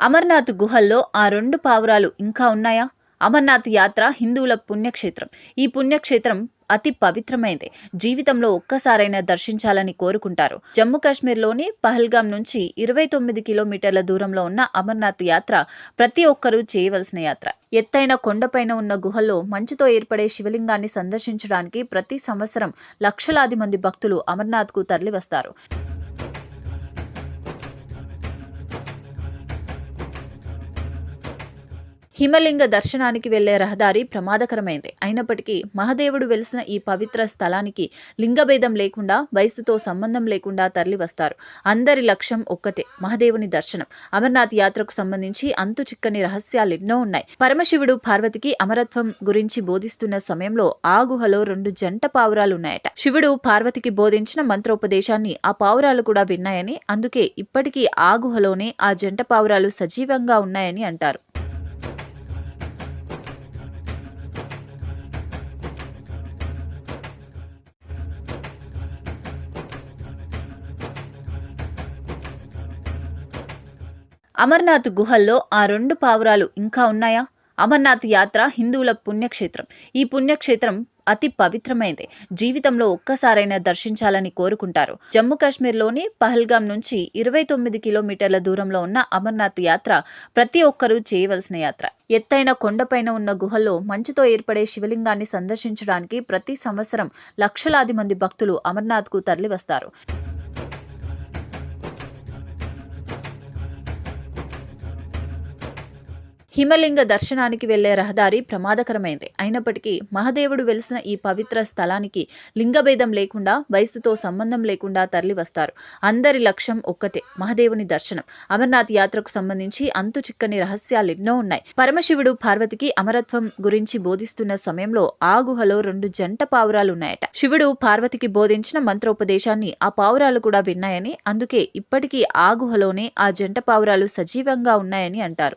అమర్నాథ్ గుహల్లో ఆ రెండు పావురాలు ఇంకా ఉన్నాయా? అమర్నాథ్ యాత్ర హిందువుల పుణ్యక్షేత్రం. ఈ పుణ్యక్షేత్రం అతి పవిత్రమైంది. జీవితంలో ఒక్కసారైనా దర్శించాలని కోరుకుంటారు. జమ్మూ కాశ్మీర్లోని పహల్గాం నుంచి ఇరవై తొమ్మిది కిలోమీటర్ల దూరంలో ఉన్న అమర్నాథ్ యాత్ర ప్రతి ఒక్కరూ చేయవలసిన యాత్ర. ఎత్తైన కొండపైన ఉన్న గుహల్లో మంచుతో ఏర్పడే శివలింగాన్ని సందర్శించడానికి ప్రతి సంవత్సరం లక్షలాది మంది భక్తులు అమర్నాథ్కు తరలివస్తారు. హిమలింగ దర్శనానికి వెళ్ళే రహదారి ప్రమాదకరమైంది. అయినప్పటికీ మహదేవుడు వెలిసిన ఈ పవిత్ర స్థలానికి లింగభేదం లేకుండా వయసుతో సంబంధం లేకుండా తరలి వస్తారు అందరి లక్ష్యం ఒక్కటే మహదేవుని దర్శనం. అమర్నాథ్ యాత్రకు సంబంధించి అంతు చిక్కని రహస్యాలు ఎన్నో ఉన్నాయి. పరమశివుడు పార్వతికి అమరత్వం గురించి బోధిస్తున్న సమయంలో ఆ గుహలో రెండు జంట పావురాలు ఉన్నాయట. శివుడు పార్వతికి బోధించిన మంత్రోపదేశాన్ని ఆ పావురాలు కూడా విన్నాయని అందుకే ఇప్పటికీ ఆ గుహలోనే ఆ జంట పావురాలు సజీవంగా ఉన్నాయని అంటారు. అమర్నాథ్ గుహల్లో ఆ రెండు పావురాలు ఇంకా ఉన్నాయా? అమర్నాథ్ యాత్ర హిందువుల పుణ్యక్షేత్రం. ఈ పుణ్యక్షేత్రం అతి పవిత్రమైనది జీవితంలో ఒక్కసారైనా దర్శించాలని కోరుకుంటారు. జమ్మూ కాశ్మీర్లోని పహల్గాం నుంచి ఇరవై తొమ్మిది కిలోమీటర్ల దూరంలో ఉన్న అమర్నాథ్ యాత్ర ప్రతి ఒక్కరూ చేయవలసిన యాత్ర. ఎత్తైన కొండపైన ఉన్న గుహల్లో మంచుతో ఏర్పడే శివలింగాన్ని సందర్శించడానికి ప్రతి సంవత్సరం లక్షలాది మంది భక్తులు అమర్నాథ్కు తరలివస్తారు. హిమలింగ దర్శనానికి వెళ్ళే రహదారి ప్రమాదకరమైంది. అయినప్పటికీ మహదేవుడు వెలిసిన ఈ పవిత్ర స్థలానికి లింగభేదం లేకుండా వయసుతో సంబంధం లేకుండా తరలి వస్తారు అందరి లక్ష్యం ఒక్కటే మహదేవుని దర్శనం. అమర్నాథ్ యాత్రకు సంబంధించి అంతు చిక్కని రహస్యాలు ఎన్నో ఉన్నాయి. పరమశివుడు పార్వతికి అమరత్వం గురించి బోధిస్తున్న సమయంలో ఆ గుహలో రెండు జంట పావురాలు ఉన్నాయట. శివుడు పార్వతికి బోధించిన మంత్రోపదేశాన్ని ఆ పావురాలు కూడా విన్నాయని అందుకే ఇప్పటికీ ఆ గుహలోనే ఆ జంట పావురాలు సజీవంగా ఉన్నాయని అంటారు.